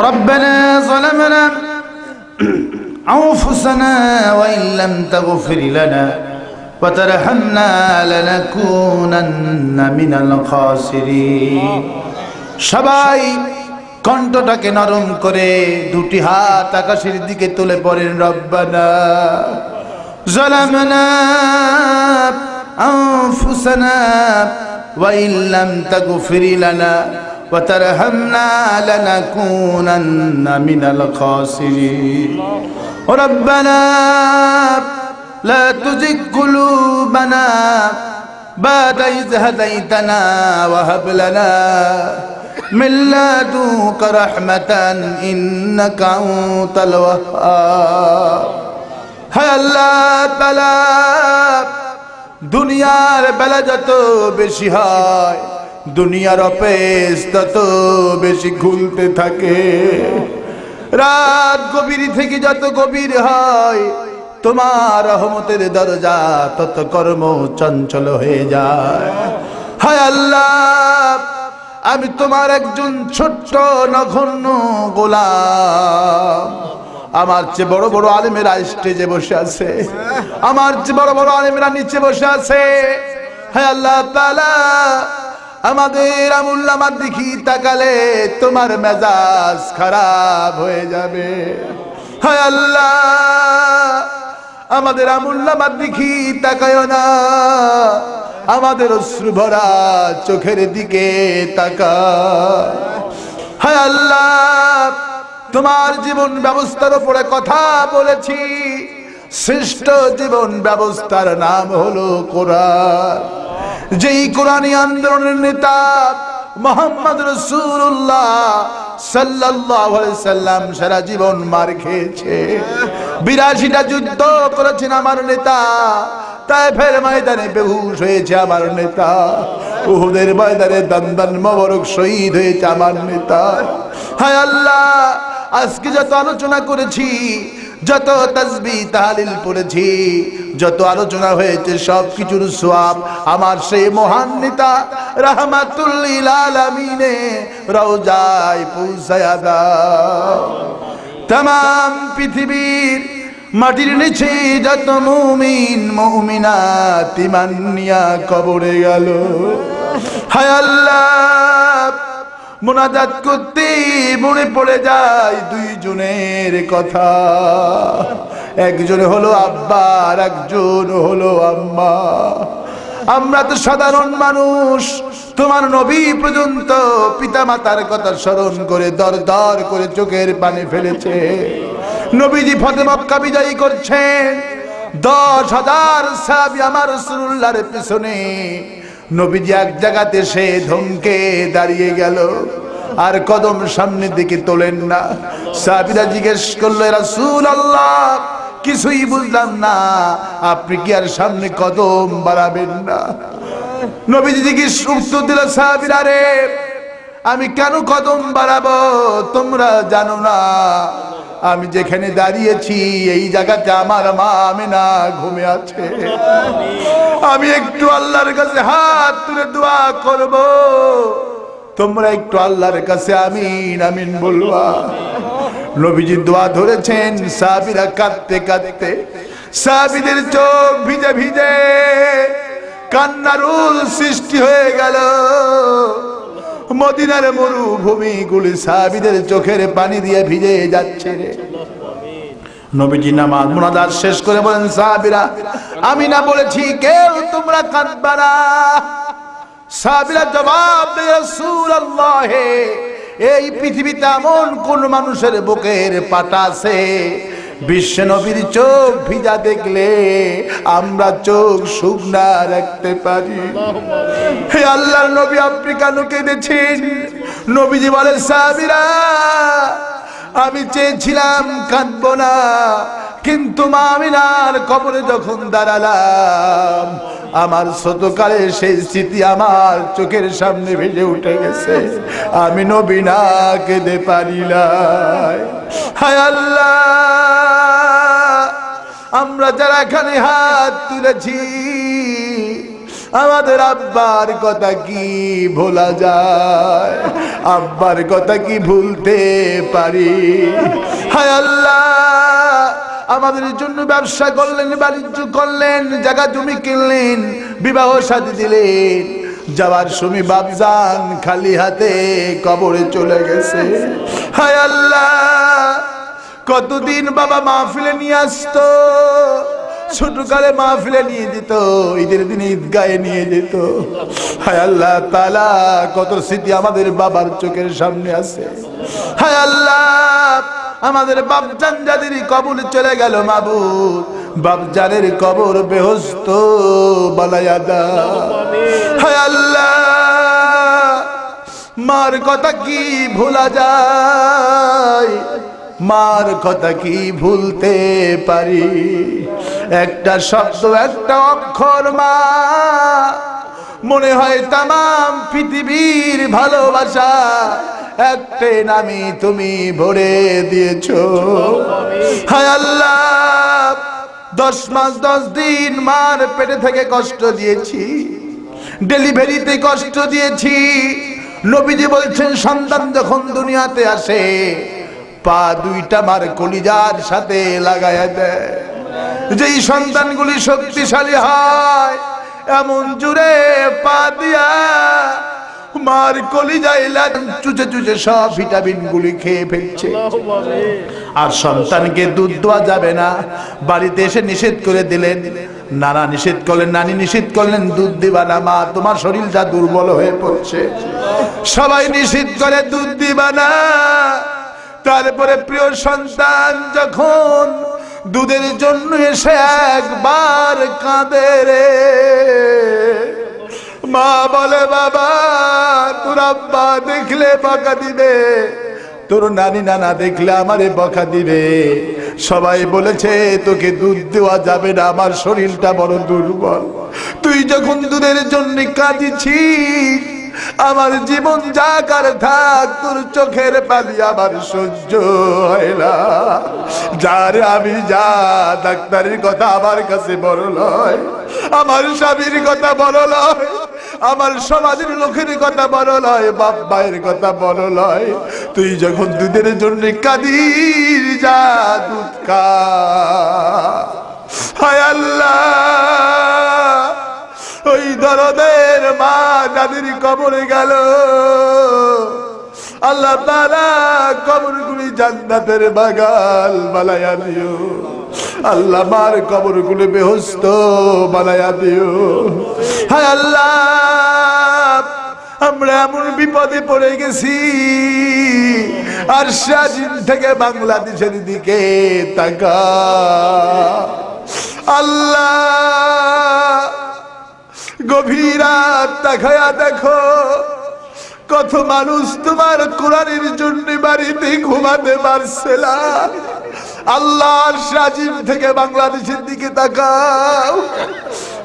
ربنا ظلمنا أنفسنا وإن لم تغفر لنا وترحمنا لنكونن من الخاسرين সবাই কণ্ঠটাকে নরম করে দুটি হাত আকাশের দিকে তুলে পড়েন রব্বানা ظلمنا أنفسنا وإن لم تغفر لنا وترحمنا لنكونن من الخاسرين ربنا لا تزغ قلوبنا بعد إذ هديتنا وهب لنا من لدنك رحمة إنك أنت الوهاب হায় আল্লাহ তালা দুনিয়ার বেলা যত বেশি হয় দুনিয়ার অপেস তত বেশি খুলতে থাকে। রাত গভীর থেকে যত গভীর হয়, তোমার রহমতের দরজা তত কর্ম চঞ্চল হয়ে যায়। হায় আল্লাহ, আমি তোমার একজন ছোট্ট নগণ্য গোলাম। আমার চেয়ে বড় বড় আলেমেরা স্টেজে বসে আছে। আমার চেয়ে বড় বড় আলেমেরা নিচে বসে আছে। হ্যাঁ আল্লাহ তাআলা আমাদের আমুল্লামার দিকে তাকালে তোমার মেজাজ খারাপ হয়ে যাবে। হায় আল্লাহ, আমাদের আমুল্লামার দিকে তাকায় না। আমাদের অশ্রু ভরা চোখের দিকে তাকা হায় আল্লাহ, তোমার জীবন ব্যবস্থার উপরে কথা বলেছি। শ্রেষ্ঠ জীবন ব্যবস্থার নাম হলো কোরআন। যেই কোরআনী আন্দোলনের নেতা মোহাম্মদ রসুল্লাহ সাল্লাম জীবন মার খেয়েছে। যুদ্ধ নেতা। ময়দানে হয়েছে আমার নেতা। ময়দানে দন্দন শহীদ হয়েছে আমার নেতা। আজকে যত আলোচনা করেছি যত তসবি তাহালিল পড়েছি, যত আলোচনা হয়েছে সব কিছুর সোয়াব আমার সেই মহান নেতা রহমাতুল্লিল আলামিনে রওজায় পৌঁছায়া তাম পৃথিবীর মাটির নিচে যত মুমিন মুমিনা তিমান্নিয়া কবরে গেল। হায় আল্লাহ! মোনাজাত করতে মনে পড়ে যায় দুইজনের কথা। একজন হলো আব্বা আর একজন হলো আম্মা। আমরা তো সাধারণ মানুষ, তোমার নবী পর্যন্ত পিতা মাতার কথা স্মরণ করে দর দর করে চোখের পানি ফেলেছে। নবীজি ফতে মক্কা বিজয়ী করছেন। দশ হাজার সাবি আমার রসুল্লাহর পিছনে নবীজি এক জায়গাতে সে ধমকে দাঁড়িয়ে গেল। আর কদম সামনের দিকে তোলেন না। সাবিরা জিজ্ঞেস করল রাসূল আল্লাহ কিছুই বুঝলাম না। আপনি কি আর সামনে কদম বাড়াবেন না? নবীজি জিজ্ঞেস উত্তর দিল সাবিরা রে, আমি কেন কদম বাড়াবো? তোমরা জানো না। আমি যেখানে দাঁড়িয়েছি, এই জায়গাতে আমার মা আমিনা ঘুমে আছে। আমি একটু আল্লাহর কাছে হাত তুলে দোয়া করব। তোমরা একটু আল্লাহর কাছে আমিন আমিন বলবা। নবীজি দোয়া ধরেছেন সাবিরা কাঁদতে কাঁদতে সাবিদের চোখ ভিজে ভিজে কান্নারুল সৃষ্টি হয়ে গেল। মদিনার মরুভূমি গুলি সাবিদের চোখের পানি দিয়ে ভিজে যাচ্ছে রে। নবীজি নামাজ মুনাজাত শেষ করে বলেন, সাহাবীরা, আমি না বলেছি কেউ তোমরা কাঁদবা না। সাহাবীরা জবাব রাসূলুল্লাহ, এই পৃথিবীতে এমন কোন মানুষের বুকের পাটা আছে বিশ্ব নবীর চোখ ভিজা দেখলে আমরা চোখ শুকনা রাখতে পারি। হে আল্লাহর নবী, আপনি কেন কেঁদেছেন? নবীজি বলে সাবিরা আমি চেয়েছিলাম কাঁদবো না। কিন্তু মামিনার কবরে যখন দাঁড়ালাম, আমার ছোটকালে সেই স্মৃতি আমার চোখের সামনে ভেসে উঠে গেছে। আমি নবীনা কেঁদে আল্লাহ, আমরা যারা এখানে হাত তুলেছি, আমাদের আব্বার কথা কি ভোলা যায়? আব্বার কথা কি ভুলতে পারি? হায় আল্লাহ আমাদের জন্য ব্যবসা করলেন, বাণিজ্য করলেন, জায়গা জমি কিনলেন, বিবাহ সাথে দিলেন। যাওয়ার সময় বাবজান খালি হাতে কবরে চলে গেছে। হায় আল্লাহ, কতদিন বাবা মা মাহফিলে নিয়ে আসতো, ছোটকালে মা মাহফিলে নিয়ে যেত, ঈদের দিনে ঈদগায়ে নিয়ে যেত। হায় আল্লাহ তালা কত স্মৃতি আমাদের বাবার চোখের সামনে আছে। হায় আল্লাহ আমাদের বাপজান যাদের কবর চলে গেল মাবুদ বাপজানের কবর বেহস্ত বালায়াদা হায় আল্লাহ, মার কথা কি ভোলা যায়? মার কথা কি ভুলতে পারি? একটা শব্দ, একটা অক্ষর, মা। মনে হয় তামাম পৃথিবীর ভালোবাসা একটা নামি তুমি ভরে দিয়েছ। হায় আল্লাহ, দশ মাস, দশ দিন মার পেটে থেকে কষ্ট দিয়েছি। ডেলিভারিতে কষ্ট দিয়েছি। নবীজি বলছেন, সন্তান যখন দুনিয়াতে আসে, পা দুইটা মার কলিজার সাথে লাগায়া দেয়। যেই সন্তানগুলি শক্তিশালী হয়, এমন জুড়ে পা দিয়া মার কলিজায় চুচে চুচে সব ভিটামিন গুলি খেয়ে ফেলছে। আর সন্তানকে দুধ দেওয়া যাবে না। বাড়িতে এসে নিষেধ করে দিলেন। নানা নিষেধ করলেন, নানি নিষেধ করলেন, দুধ দিবা না, মা, তোমার শরীরটা দুর্বল হয়ে পড়ছে। সবাই নিষেধ করে দুধ দিবা না। তারপরে প্রিয় সন্তান যখন দুধের জন্য এসে একবার কাঁদে রে মা বলে, বাবা, তোর আব্বা দেখলে বকা দিবে। তোর নানি নানা দেখলে আমারে বকা দিবে। সবাই বলেছে, তোকে দুধ দেওয়া যাবে না, আমার শরীরটা বড় দুর্বল। তুই যখন দুধের জন্য কাঁদিছিস আমার জীবন যাকার থাক, তোর চোখের পালি আমার সহ্য হয় না। যার আমি যা, ডাক্তারের কথা আমার কাছে বড় নয় আমার স্বামীর কথা বড় নয় আমার সমাজের লোকের কথা বড় নয় বাপ মায়ের কথা বড় নয় তুই যখন দুধের জন্য কাঁদির যা দুধ খা। হায় আল্লাহ! ওই দরদের মা যাদের কবরে গেল। আল্লাহ তারা কবরগুলি জান্নাতের বাগাল বালায়া দিও। আল্লাহ মার কবরগুলি বেহস্ত বালায়া দিও। হায় আল্লাহ, আমরা এমন বিপদে পড়ে গেছি। আর স্বাধীন থেকে বাংলাদেশের দিকে তাকা আল্লাহ গভীর রাত তাকায়া দেখো, কত মানুষ তোমার কোরআনের জন্য বাড়িতে ঘুমাতে পারছে না। আল্লাহর সাজিম থেকে বাংলাদেশের দিকে তাকাও।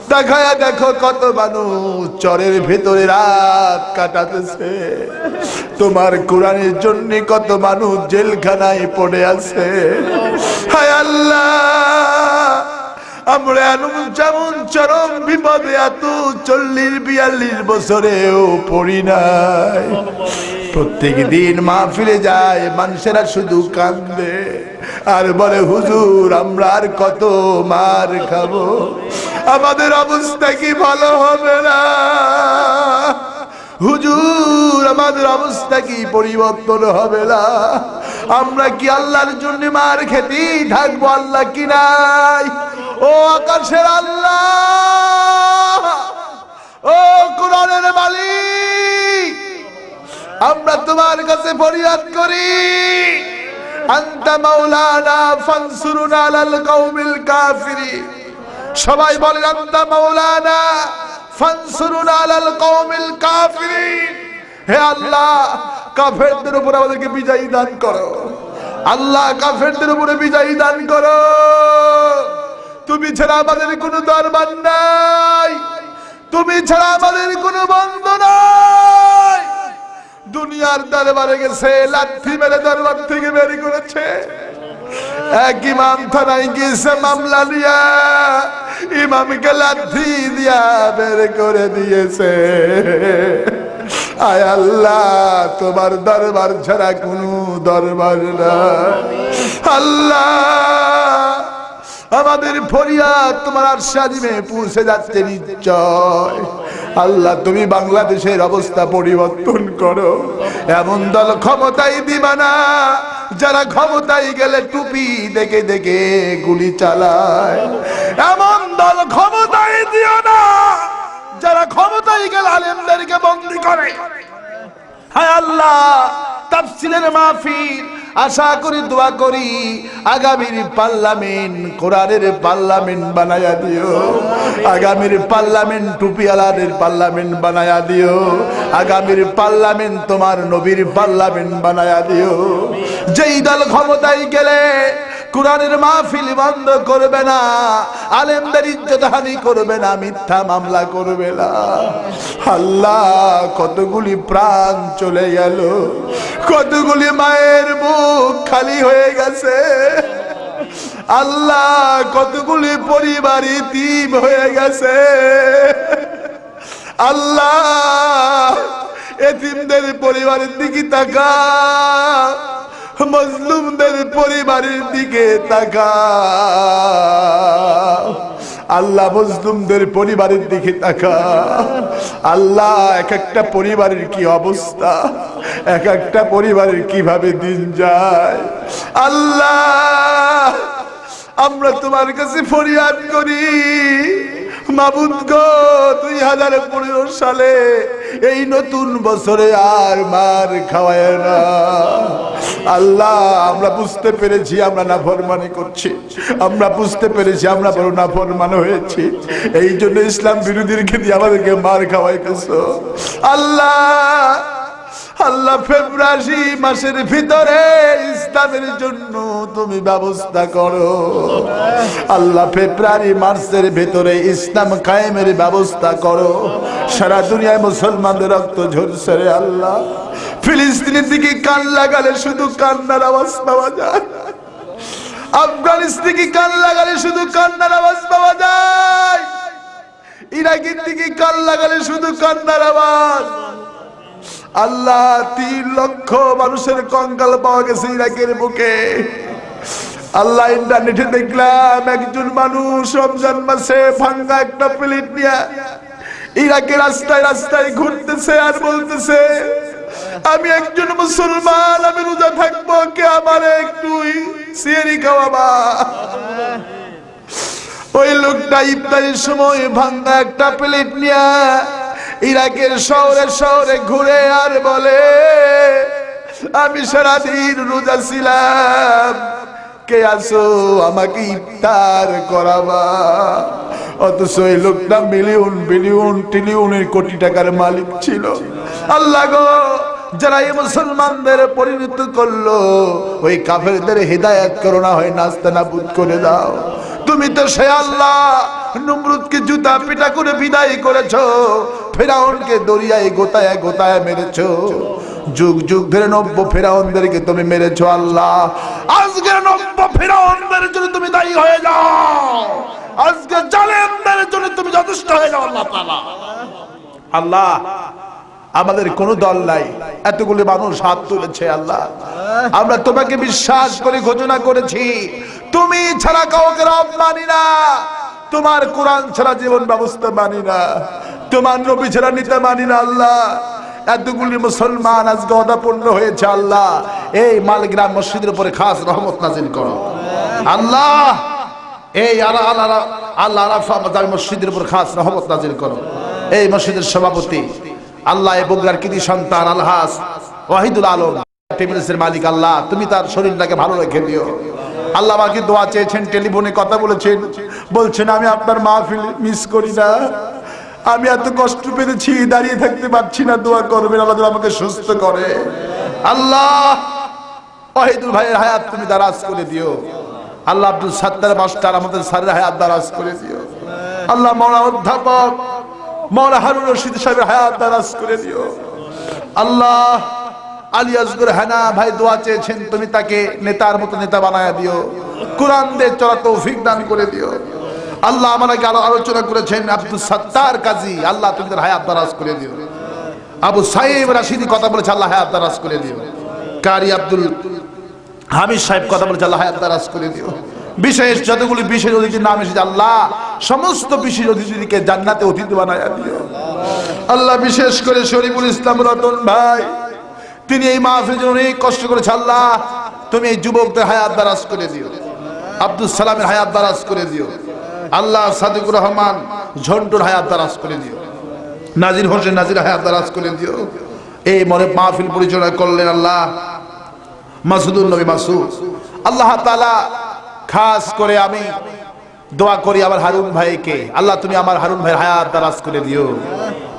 তাকায়া দেখো কত মানুষ চরের ভেতরে রাত কাটাতেছে। তোমার কোরআনের জন্য কত মানুষ জেলখানায় পড়ে আছে। হায় আল্লাহ! আমরা যেমন চরম বিপদে এত চল্লিশ বিয়াল্লিশ বছরেও পড়ি নাই। প্রত্যেক দিন মা ফিরে যায়, মানুষেরা শুধু কান্দে আর বলে, হুজুর, আমরা আর কত মার খাব? আমাদের অবস্থা কি ভালো হবে না? হুজুর, আমাদের অবস্থা কি পরিবর্তন হবে না? আমরা কি আল্লাহর জন্য মার খেতেই থাকব? আল্লাহ কি নাই? ও আকাশের আল্লাহ! ও কোরআনের মালিক! আমরা তোমার কাছে ফরিয়াদ করি। সবাই বলেন, আন্তা মাওলানা ফানসুরুনা আলাল কওমিল কাফিরিন। হে আল্লাহ, কাফেরদের উপর আমাদেরকে বিজয়ী দান করো। আল্লাহ, কাফেরদের উপরে বিজয়ী দান করো। তুমি ছাড়া আমাদের কোনো দরবার নাই। তুমি ছাড়া আমাদের কোনো বন্ধ নাই। দুনিয়ার দরবারে গেছে লাঠি মেরে দরবার থেকে বেরি করেছে। এক ইমাম থানায় গিয়েছে মামলা নিয়া। ইমামকে লাথি দিয়া বের করে দিয়েছে। আয় আল্লাহ, তোমার দরবার ছাড়া কোনো দরবার না। আল্লাহ, আমাদের ফরিয়াদ তোমার আশ্বাদিমে পৌঁছে যাচ্ছে নিশ্চয়। আল্লাহ, তুমি বাংলাদেশের অবস্থা পরিবর্তন করো। এমন দল ক্ষমতায় দিবা না। যারা ক্ষমতায় গেলে টুপি দেখে দেখে গুলি চালায়। এমন দল ক্ষমতায় দিও না। যারা ক্ষমতায় গেলে আলেমদেরকে বন্দি করে। হায় আল্লাহ, তাফসিলের মাহফিল আশা করি, দোয়া করি, আগামীর পার্লামেন্ট, কোরআনের পার্লামেন্ট বানায়া দিও। আগামীর পার্লামেন্ট টুপিয়ালাদের পার্লামেন্ট বানায়া দিও। আগামীর পার্লামেন্ট, তোমার নবীর পার্লামেন্ট বানায়া দিও। যেই দল ক্ষমতায় গেলে কোরআনের মাহফিল বন্ধ করবে না, আলেমদের ইজ্জত হানি করবে না, মিথ্যা মামলা করবে না। আল্লাহ, কতগুলি প্রাণ চলে গেল, কতগুলি মায়ের মুখ খালি হয়ে গেছে। আল্লাহ, কতগুলি পরিবার ইতিম হয়ে গেছে। আল্লাহ, এতিমদের পরিবারের দিকে তাকা মজলুমদের পরিবারের দিকে তাকা আল্লাহ মজলুমদের পরিবারের দিকে তাকা আল্লাহ এক একটা পরিবারের কি অবস্থা? এক একটা পরিবারের কীভাবে দিন যায়? আল্লাহ, আমরা তোমার কাছে ফরিয়াদ করি। মাবুদ দুই হাজার পনেরো সালে এই নতুন বছরে আর মার খাওয়ায় না। আল্লাহ, আমরা বুঝতে পেরেছি, আমরা না ফরমানি করছি। আমরা বুঝতে পেরেছি, আমরা বড় না ফরমান হয়েছি। এই জন্য ইসলাম বিরোধীর ক্ষেত্রে আমাদেরকে মার খাওয়াইতেছ। আল্লাহ ফেব্রুয়ারি মাসের ভিতরে ইসলামের জন্য তুমি ব্যবস্থা করো। আল্লাহ ফেব্রুয়ারি মাসের ভিতরে ইসলাম কায়েমের ব্যবস্থা করো। সারা দুনিয়ায় মুসলমানদের রক্ত ঝরছে রে আল্লাহ। ফিলিস্তিনের দিকে কান লাগালে শুধু কান্নার আওয়াজ পাওয়া যায়। আফগানিস্তান দিকে কান লাগালে শুধু কান্নার আওয়াজ পাওয়া যায়। ইরাকের দিকে কান লাগালে শুধু কান্নার আওয়াজ। আল্লাহ, তিন লক্ষ মানুষের কঙ্কাল পাওয়া গেছে ইরাকের বুকে। আল্লাহ ইন্টারনেটে দেখলাম একজন মানুষ রমজান মাসে ভাঙ্গা একটা প্লেট নিয়ে ইরাকের রাস্তায় রাস্তায় ঘুরতেছে আর বলতেছে, আমি একজন মুসলমান, আমি রোজা থাকব, কে আমার একটু সিয়ারি খাওয়াবা? ওই লোকটা ইফতারির সময় ভাঙ্গা একটা প্লেট নিয়ে ইরাকের শহরে শহরে ঘুরে আর বলে, আমি সারাদিন রোজা ছিলাম। কে আসো আমাকে ইফতার করাবা? অথচ এই লোকটা মিলিয়ন, বিলিয়ন, ট্রিলিয়নের কোটি টাকার মালিক ছিল। আল্লাহ গো, যারা এই মুসলমানদের পরিণত করল, ওই কাফেরদের হৃদায়ত করো না হয় নাস্তা নাবুদ করে দাও। তুমি তো সে আল্লাহ। নমরুদকে জুতা পিটা করে বিদায় করেছ। ফেরাউনকে দরিয়ায় গোতায় গোতায় মেরেছো। যুগ যুগ ধরে নব্য ফেরাউনদেরকে তুমি মেরেছো আল্লাহ। আজকে নব্য ফেরাউনদের জন্য তুমি দায়ী হয়ে যাও। আজকে জালেমদের জন্য তুমি যথেষ্ট হয়ে যাও আল্লাহ তাআলা। আল্লাহ, আমাদের কোনো দল নাই। এতগুলি মানুষ হাত তুলেছে আল্লাহ। আমরা তোমাকে বিশ্বাস করে ঘোষণা করেছি। তুমি ছাড়া কাউকে রব মানি না। তোমার কোরআন ছাড়া জীবন ব্যবস্থা মানি না। তোমার নবী ছাড়া নিতে মানি না আল্লাহ। এতগুলি মুসলমান আজ অদাপন্ন হয়েছে আল্লাহ। এই মালগ্রাম মসজিদের উপরে খাস রহমত নাজিল করো। আল্লাহ, এই আল্লাহ আল্লাহ মসজিদের উপর খাস রহমত নাজিল করো। এই মসজিদের সভাপতি আল্লাহ বগুড়ার কৃতি সন্তান আলহাস ওয়াহিদুল আলম। মালিক আল্লাহ, তুমি তার শরীরটাকে ভালো রেখে দিও। আল্লাহ আমাকে দোয়া চেয়েছেন, টেলিফোনে কথা বলেছেন। বলছেন, আমি আপনার মাহফিল মিস করি না। আমি এত কষ্ট পেয়েছি দাঁড়িয়ে থাকতে পারছি না, দোয়া করবেন। আল্লাহ আমাকে সুস্থ করে। আল্লাহ, ওয়াহিদুল ভাইয়ের হায়াত তুমি দারাজ করে দিও। আল্লাহ আব্দুল সাত্তার মাস্টার আমাদের স্যারের হায়াত দারাজ করে দিও। আল্লাহ মৌলা অধ্যাপক মৌলা হারুন রশিদ সাহেবের হায়াত দারাজ করে দিও। আল্লাহ আলী আসগর হানা ভাই দোয়া চেয়েছেন, তুমি তাকে নেতার মতো নেতা বানায় দিও। কোরআন দিয়ে চলা তৌফিক দান করে দিও। আল্লাহ আমাকে আলো আলোচনা করেছেন, আব্দুল সাত্তার কাজী, আল্লাহ তুমি তার হায়াত দারাজ করে দিও। আবু সাইব রাশিদি কথা বলেছে, আল্লাহ হায়াত দারাজ করে দিও। কারি আব্দুল হামিদ সাহেব কথা বলেছে, আল্লাহ হায়াত দারাজ করে দিও। বিশেষ যতগুলি বিশেষ অতিথির নাম এসেছে, আল্লাহ সমস্ত বিশেষ অতিথিকে জান্নাতে অতিথি বানায় দিও। আল্লাহ বিশেষ করে শরীফুল ইসলাম রতন ভাই তিনি এই মাহফিল জন্য অনেক কষ্ট করেছে আল্লাহ তুমি এই যুবকদের হায়াত দারাজ করে দিও। আব্দুল সালামের হায়াত দারাজ করে দিও। আল্লাহ সাদিকুর রহমান ঝন্টুর হায়াত দারাজ করে দিও। নাজির হোসেন নাজির হায়াত দারাজ করে দিও। এই মনে মাহফিল পরিচালনা করলেন আল্লাহ মাসুদুল নবী মাসুদ। আল্লাহ তাআলা খাস করে আমি দোয়া করি আমার হারুন ভাইকে। আল্লাহ তুমি আমার হারুন ভাইয়ের হায়াত দারাজ করে দিও।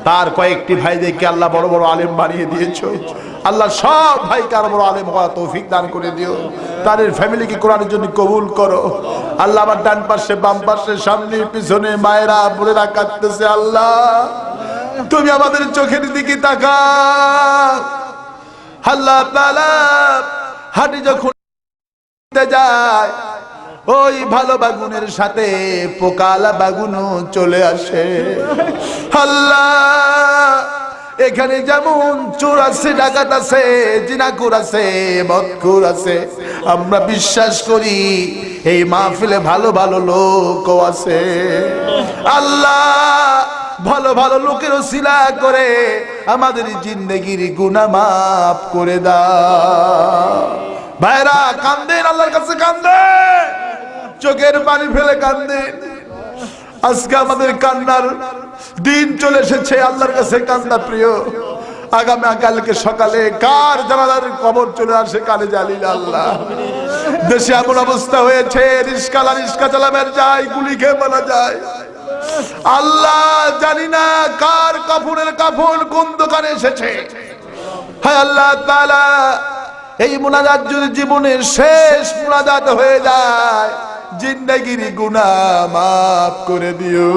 তার কয়েকটি ভাইদেরকে আল্লাহ বড় বড় আলেম বানিয়ে দিয়েছ। আল্লাহ সব ভাইকে আরও বড় আলেম হওয়া তৌফিক দান করে দিও। তাদের ফ্যামিলিকে কোরআনের জন্য কবুল করো। আল্লাহ আমার ডান পাশে, বাম পাশে, সামনে, পিছনে, মায়েরা বোনেরা কাঁদতেছে, আল্লাহ। তুমি আমাদের চোখের দিকে তাকাও। আল্লাহ তাআলা হাঁটি যখন যায়, ওই ভালো বাগুনের সাথে পোকালা বাগুনও চলে আসে। আল্লাহ এখানে যেমন চোর আছে, ডাকাত আছে, জিনাকুর আছে মদকুর আছে। আমরা বিশ্বাস করি এই মাহফিলে ভালো ভালো লোকও আছে। আল্লাহ ভালো ভালো লোকের শিলা করে আমাদের জিন্দগির গুনাহ মাফ করে দাও। ভাইরা, কান্দেন, আল্লাহর কাছে কান্দে চোখের পানি ফেলে কান্দেন। আজকে আমাদের কান্নার দিন চলে এসেছে আল্লাহর কাছে কান্না প্রিয়। আগামী কালকে সকালে কার জানালার কবর চলে আসে কালে জালিল আল্লাহ। দেশে এমন অবস্থা হয়েছে রিস্কালা রিস্কা চালাবেন যায়, গুলি খেয়ে মারা যায়। আল্লাহ জানি না কার কাপড়ের কাপড় কোন দোকানে এসেছে। হায় আল্লাহ তাআলা, এই মুনাজাত যদি জীবনের শেষ মুনাজাত হয়ে যায় জিন্দগির গুনাহ মাফ করে দিও।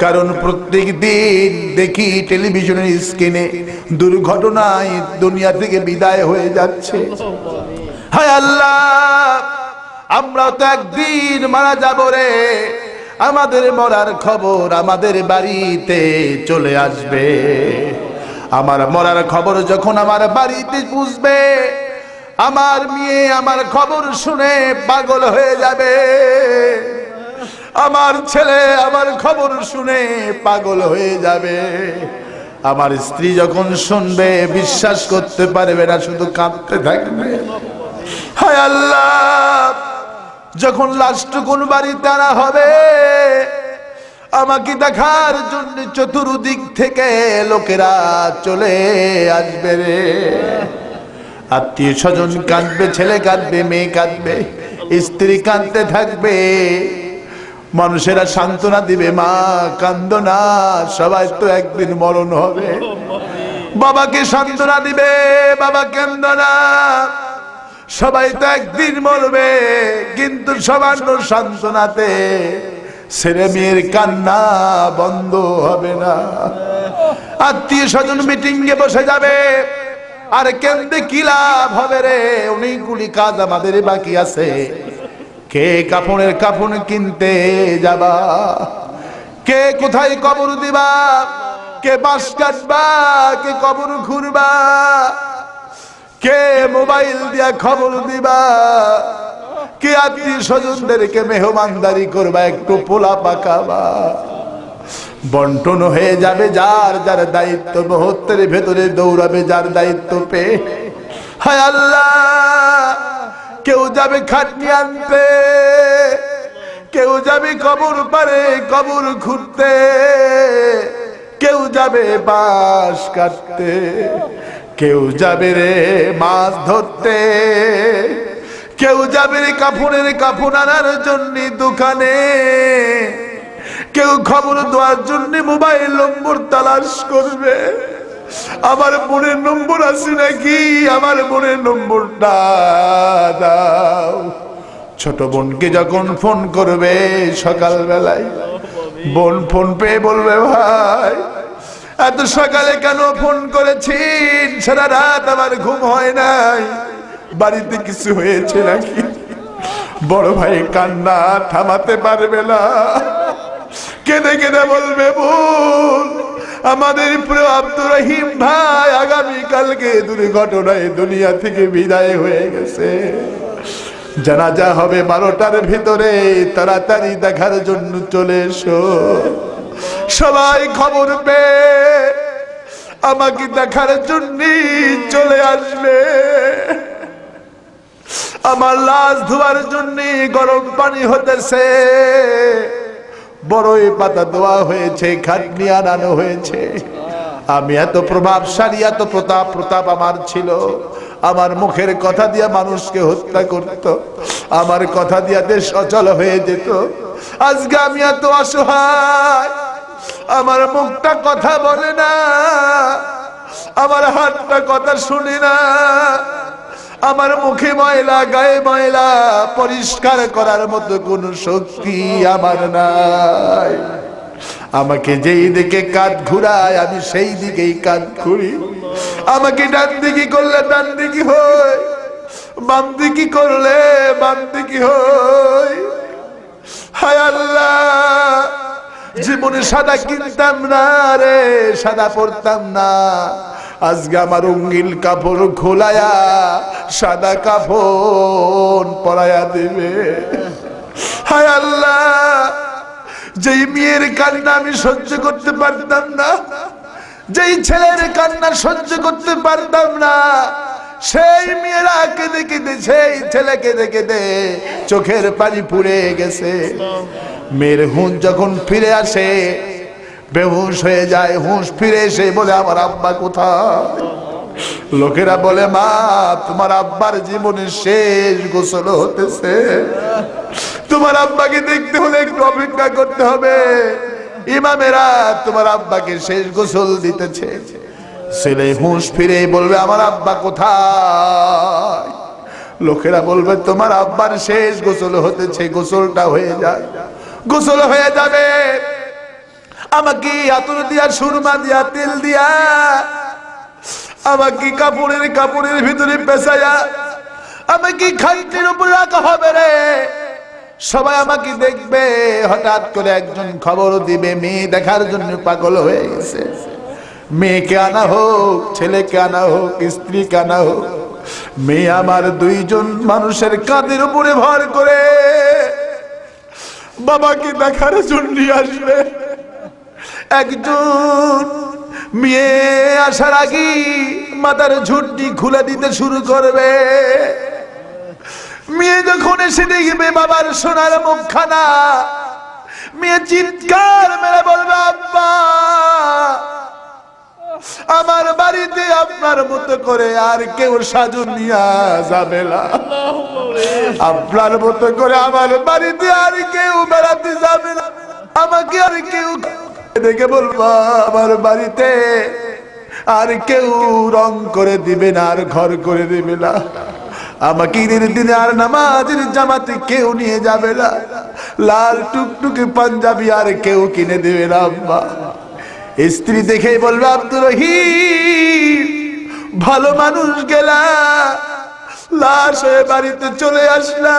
কারণ প্রত্যেক দিন দেখি টেলিভিশনের স্ক্রিনে দুর্ঘটনায় দুনিয়া থেকে বিদায় হয়ে যাচ্ছে। হায় আল্লাহ, আমরা তো একদিন মারা যাব রে। আমাদের মরার খবর আমাদের বাড়িতে চলে আসবে। আমার মরার খবর যখন আমার বাড়িতে পুষবে আমার মেয়ে আমার খবর শুনে পাগল হয়ে যাবে। আমার ছেলে আমার খবর শুনে পাগল হয়ে যাবে। আমার স্ত্রী যখন শুনবে, বিশ্বাস করতে পারবে না, শুধু কাঁদতে থাকবে। হায় আল্লাহ, যখন লাস্টুকুন বাড়িতে তারা হবে, আমাকে দেখার জন্য চতুর্দিক থেকে লোকেরা চলে আসবে রে। আত্মীয় স্বজন কাঁদবে, ছেলে কাঁদবে, মেয়ে কাঁদবে, স্ত্রী কাঁদতে থাকবে। মানুষেরা সান্ত্বনা দিবে, মা, কান্দ না, সবাই তো একদিন মরণ হবে। বাবাকে সান্ত্বনা দিবে, বাবা, কেন্দ না, সবাই তো একদিন মরবে। কিন্তু সামান্য সান্ত্বনাতে ছেলে মেয়ের কান্না বন্ধ হবে না। আত্মীয় স্বজন মিটিং এ বসে যাবে। আর কেন্দ্রে কি লাভ হবে রে? অনেকগুলি কাজ আমাদের বাকি আছে। কে কাপড়ের কাপড় কিনতে যাবা? কে কোথায় কবর দিবা? কে বাস কাটবা? কে কবর ঘুরবা? কে মোবাইল দিয়া খবর দিবা? কে আত্মীয় স্বজনদেরকে মেহমানদারি করবা? একটু পোলা পাকাবা বন্টন হয়ে যাবে যার যার দায়িত্ব মুহূর্তের ভেতরে দৌড়াবে, যার দায়িত্ব পে হায় আল্লাহ, কেউ যাবে খাটনি আনতে, কেউ যাবে কবর পারে কবর খুঁড়তে, কেউ যাবে বাঁশ কাটতে, কেউ যাবে রে মাছ ধরতে, কেউ যাবে রে কাপড়ের কাপড় আনার জন্য দোকানে। কেউ খবর দেওয়ার জন্য মোবাইল নম্বর তালাশ করবে। আমার বোনের নম্বর আছে নাকি? আমার বোনের নম্বরটা দাও। ছোট বোনকে যখন ফোন করবে সকাল বেলায় বোন ফোন পেয়ে বলবে, ভাই, এত সকালে কেন ফোন করেছেন? সারা রাত আমার ঘুম হয় নাই। বাড়িতে কিছু হয়েছে নাকি? বড় ভাই কান্না থামাতে পারবে না। কেঁদে কেঁদে বলবে ভুল আমাদের প্রিয় আব্দুর রহিম ভাই আগামী কালকে দুর্ঘটনায় দুনিয়া থেকে বিদায় হয়ে গেছে। জানাজা হবে বারোটার ভিতরে, তাড়াতাড়ি দেখার জন্য চলে এসো। সবাই খবর পেয়ে আমাকে দেখার জন্য চলে আসবে। আমার লাশ ধোয়ার জন্য গরম পানি হতেছে। বড়ই পাতা দেওয়া হয়েছে, খাটনি আনানো হয়েছে। আমি এত প্রভাবশালী, এত প্রতাপ প্রতাপ আমার ছিল। আমার মুখের কথা দিয়ে মানুষকে হত্যা করত। আমার কথা দিয়ে দেশ অচল হয়ে যেত। আজকে আমি এত অসহায়। আমার মুখটা কথা বলে না। আমার হাতটা কথা শুনে না। আমার মুখে ময়লা, গায়ে ময়লা পরিষ্কার করার মতো কোন শক্তি আমার নাই। আমাকে যেই দিকে কাত ঘুরায়, আমি সেই দিকেই কাঁধ ঘুরি। আমাকে ডান দিকে করলে ডান দিকে হয়, বাম দিকে করলে বাম দিকে হয়। হায় আল্লাহ! জীবনে সাদা কিনতাম না রে, সাদা পরতাম না। আজকে আমার উঙ্গিল কাপড় খোলায়া সাদা কাপড় পরায়া দেবে। হায় আল্লাহ, যেই মেয়ের কান্না আমি সহ্য করতে পারতাম না, যেই ছেলের কান্না সহ্য করতে পারতাম না, সেই মেয়েরা কেঁদে কেঁদে, সেই ছেলে কেঁদে কেঁদে চোখের পানি পুড়ে গেছে। মেয়ের হুঁশ যখন ফিরে আসে, বেহুশ হয়ে যায়, হুঁশ ফিরে এসে বলে, আমার আব্বা কোথায়? লোকেরা বলে, মা, তোমার আব্বার জীবনের শেষ গোসল হতেছে। তোমার আব্বাকে দেখতে হলে একটু অপেক্ষা করতে হবে। ইমামেরা তোমার আব্বাকে শেষ গোসল দিতেছে। ছেলে হুঁশ ফিরে বলবে, আমার আব্বা কোথায়? লোকেরা বলবে, তোমার আব্বার শেষ গোসল হতেছে, গোসলটা হয়ে যায় গোসল হয়ে যাবে। আমাকে আতর দিয়া, সুরমা দিয়া, তেল দিয়া, আমাকে কাপড়ের কাপড়ের ভিতরে পেঁচাইয়া, আমাকে খাইটের উপর রাখা হবে রে। সবাই আমাকে দেখবে, হঠাৎ করে একজন খবর দিবে, মেয়ে দেখার জন্য পাগল হয়ে গেছে। মেয়েকে আনা হোক, ছেলেকে আনা হোক, স্ত্রীকে আনা হোক, মেয়ে আমার দুইজন মানুষের কাঁধের উপরে ভর করে বাবাকে দেখার জন্য আসবে। একজন মেয়ে আসার আগে মাথার ঝুটটি খুলে দিতে শুরু করবে। মেয়ে যখন এসে দেখবে বাবার সোনার মুখখানা, মেয়ে চিৎকার মেরে বলবে, আব্বা আমার বাড়িতে আপনার মতো করে আর কেউ সাজু নিয়া যাবে না। আপনার মতো করে আমার বাড়িতে আর কেউ বেড়াতে যাবে না। আমাকে আর কেউ দেখে বলব, আমার বাড়িতে আর কেউ রং করে দিবে না আর ঘর করে দিবে না। আমাকে ঈদের দিনে আর নামাজের জামাতে কেউ নিয়ে যাবে না। লাল টুকটুকে পাঞ্জাবি আর কেউ কিনে দেবে না, আম্মা। স্ত্রী দেখেই বলবে আব্দুর ভালো মানুষ গেলা, লাশ হয়ে বাড়িতে চলে আসলা,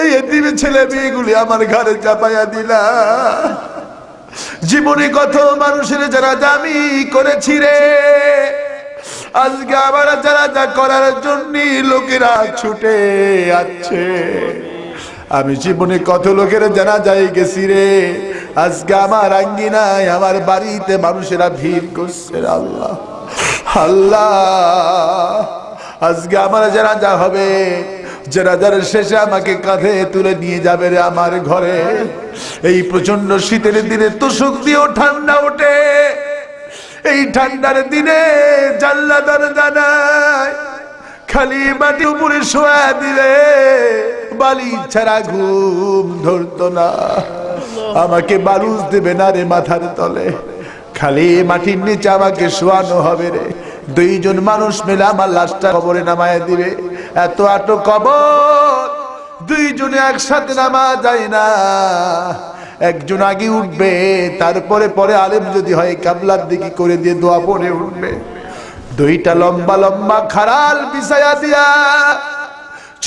এই এতিমে ছেলে মেয়েগুলি আমার ঘরে চাপাইয়া দিলা। জীবনে কত মানুষের যারা দামি করেছি রে, আজকে আবার যারা যা করার জন্য লোকেরা ছুটে আছে আমি জীবনে কত লোকের জানা যাই গেছি রে আজকে আমার আঙ্গিনায় আমার বাড়িতে মানুষেরা ভিড় করছে আল্লাহ। আল্লাহ। আজকে আমার যা হবে। যারা শেষে আমাকে কাঁধে তুলে নিয়ে যাবে রে আমার ঘরে। এই প্রচণ্ড শীতের দিনে তোষক দিয়েও ঠান্ডা ওঠে। এই ঠান্ডার দিনে জানলাদার জানায় খালি মাটি উপরে শোয়া দিলে। বালি ছাড়া ঘুম ধরতো না। আমাকে বালুস দেবে না রে মাথার তলে। খালি মাটির নিচে আমাকে শোয়ানো হবে রে। দুইজন মানুষ মিলে আমার লাশটা কবরে নামায় দিবে। এত আটো কবর, দুইজনে একসাথে নামা যায় না। একজন আগে উঠবে, তারপরে পরে আলেম যদি হয়, কাবলার দিকে করে দিয়ে দোয়া পড়ে উঠবে। দুইটা লম্বা লম্বা খারাল বিছায়া দিয়া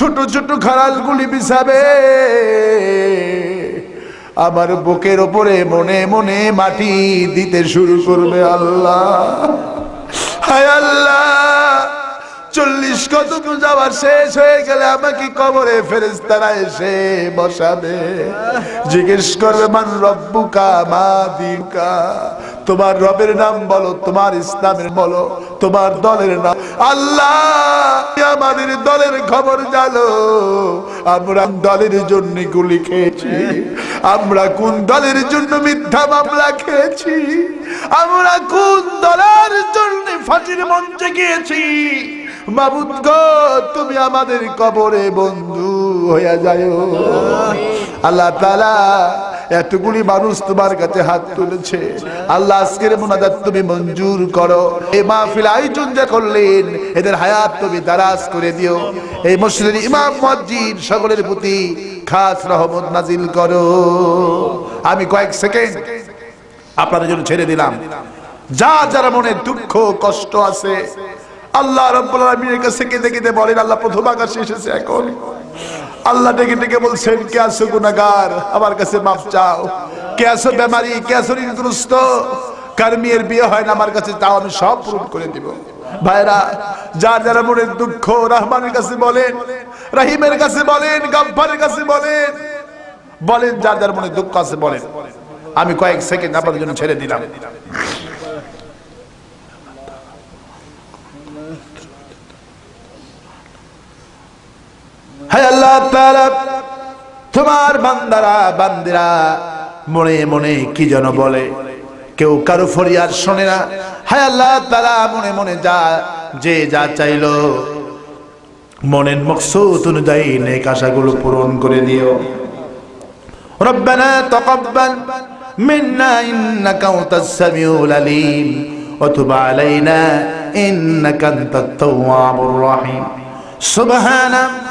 ছোট ছোট খারাল গুলি বিছাবে। আমার বুকের ওপরে মনে মনে মাটি দিতে শুরু করবে আল্লাহ। হায় আল্লাহ। চল্লিশ কদম যাওয়ার শেষ হয়ে গেলে আমাকে কবরে ফেরেস্তারা এসে বসাবে। জিজ্ঞেস করবে, মান রব্বুকা, মা দিকা তোমার রবের নাম বলো, তোমার ইসলামের বলো, তোমার দলের নাম। আল্লাহ, আমাদের দলের খবর জানো। আমরা দলের জন্য গুলি খেয়েছি। আমরা কোন দলের জন্য মিথ্যা মামলা খেয়েছি? আমরা কোন দলের জন্য ফাঁসির মঞ্চে গিয়েছি? মাবুদ গো, তুমি আমাদের কবরে বন্ধু হইয়া যায় আল্লাহ তালা এতগুলি মানুষ তোমার কাছে হাত তুলেছে। আল্লাহ আজকের মোনাজাত তুমি মঞ্জুর করো। এই মাহফিল আয়োজন যা করলেন, এদের হায়াত তুমি দারাজ করে দিও। এই মসজিদের ইমাম, মসজিদ সকলের প্রতি খাস রহমত নাজিল করো। আমি কয়েক সেকেন্ড আপনাদের জন্য ছেড়ে দিলাম। যা যারা মনে দুঃখ, কষ্ট আছে আল্লাহ রব্বুল কাছে কেঁদে কেঁদে বলেন, আল্লাহ প্রথম আকাশে এসেছে এখন। আল্লাহ ডেকে ডেকে বলছেন, কে আছো গুনাহগার? আমার কাছে মাফ চাও। কে আছো বেমারি? কে আছো ঋণগ্রস্ত? বিয়ে হয় না আমার কাছে তাও আমি সব পূরণ করে দিব। ভাইরা, যার যারা মনের দুঃখ রহমানের কাছে বলেন, রাহিমের কাছে বলেন গাব্বারের কাছে বলেন বলেন যার যার মনে দুঃখ আছে বলেন। আমি কয়েক সেকেন্ড আপনাদের জন্য ছেড়ে দিলাম। হে আল্লাহ তাআলা, তোমার বান্দারা, বান্দিরা মনে মনে কি যেন বলে? কেউ কারও ফরিয়াদ শোনে না। হায় আল্লাহ তারা মনে মনে যা, যে যা চাইল, মনের মকসুদ অনুযায়ী নেক আশাগুলো পূরণ করে দিও। রব্বানা তাকাব্বাল মিন্না, ইন্নাকা আনতাস সামিউল আলিম, ওয়া তুব আলাইনা, ইন্নাকা আনতাত তাওয়াবুর রহিম। সুবহানাল্লাহ।